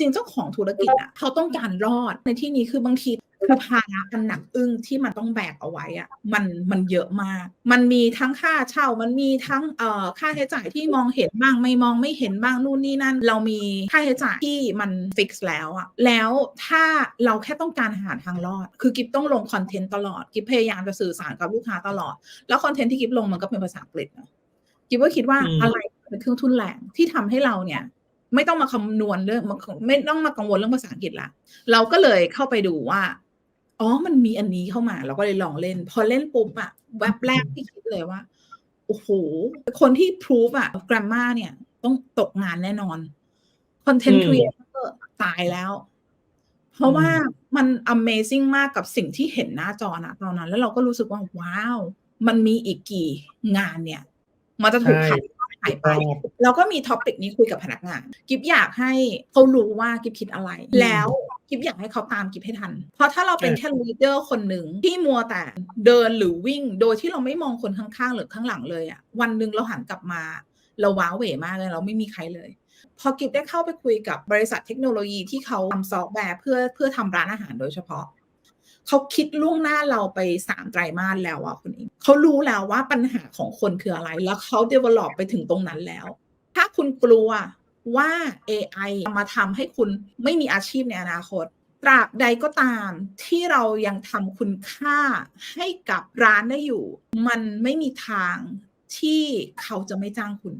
ริง ๆ เจ้าของธุรกิจอะเขาต้องการรอดในที่นี้คือบางทีคือภาระอันหนักอึ้งที่มันต้องแบกเอาไว้อะมันมันเยอะมาก มันมีทั้งค่าเช่า มันมีทั้งเอ่อค่าใช้จ่ายที่มองเห็นบ้างไม่มองไม่เห็นบ้างนู่นนี่นั่น เรามีค่าใช้จ่ายที่มันฟิกซ์แล้วอะแล้วถ้าเราแค่ต้องการหาทางรอด คือกิฟต้องลงคอนเทนต์ตลอด กิฟพยายามจะสื่อสารกับลูกค้าตลอด แล้วคอนเทนต์ที่กิฟลงมันก็เป็นภาษาอังกฤษเนอะกิฟก็คิดว่าอืมอะไรเป็นเครื่องทุนแรงที่ทำให้เราเนี่ย ไม่ต้องมาคำนวณเรื่องไม่ต้องมากังวลเรื่องภาษาอังกฤษละเราก็เลยเข้าไปดูว่าอ๋อมันมีอันนี้เข้ามา เราก็เลยลองเล่น พอเล่นปุ๊บอะแว็บแรกที่คิดเลยว่าโอ้โห คนที่พ o ูฟอะ grammar เนี่ย ต้องตกงานแน่นอน content อืม creator ตายแล้ว เพราะว่ามัน amazing มากกับสิ่งที่เห็นหน้าจอนะตอนนั้น แล้วเราก็รู้สึกว่า ว้าว มันมีอีกกี่งานเนี่ย มันจะถูกใช่ขัด หายไปเราก็มีท็อปิกนี้คุยกับพนักงาน กิฟอยากให้เขารู้ว่ากิฟคิดอะไร แล้วกิฟอยากให้เขาตามกิฟให้ทัน เพราะถ้าเราเป็นอะแค่ลีดเดอร์คนหนึ่งที่มัวแต่เดินหรือวิ่ง โดยที่เราไม่มองคนข้างๆ หรือข้างหลังเลยอะวันหนึ่งเราหันกลับมาเราว้าเหวมากเลยเราไม่มีใครเลย พอกิฟได้เข้าไปคุยกับบริษัทเทคโนโลยีที่เขาทำซอฟต์แวร์เพื่อเพื่อทำร้านอาหารโดยเฉพาะ เขาคิดล่วงหน้าเราไปสามไตรมาสแล้วอะคุณอิงเขารู้แล้วว่าปัญหาของคนคืออะไร แล้วเขา develop ไปถึงตรงนั้นแล้ว ถ้าคุณกลัวว่า AI มาทำให้คุณไม่มีอาชีพในอนาคต ตราบใดก็ตามที่เรายังทำคุณค่าให้กับร้านได้อยู่ มันไม่มีทางที่เขาจะไม่จ้างคุณ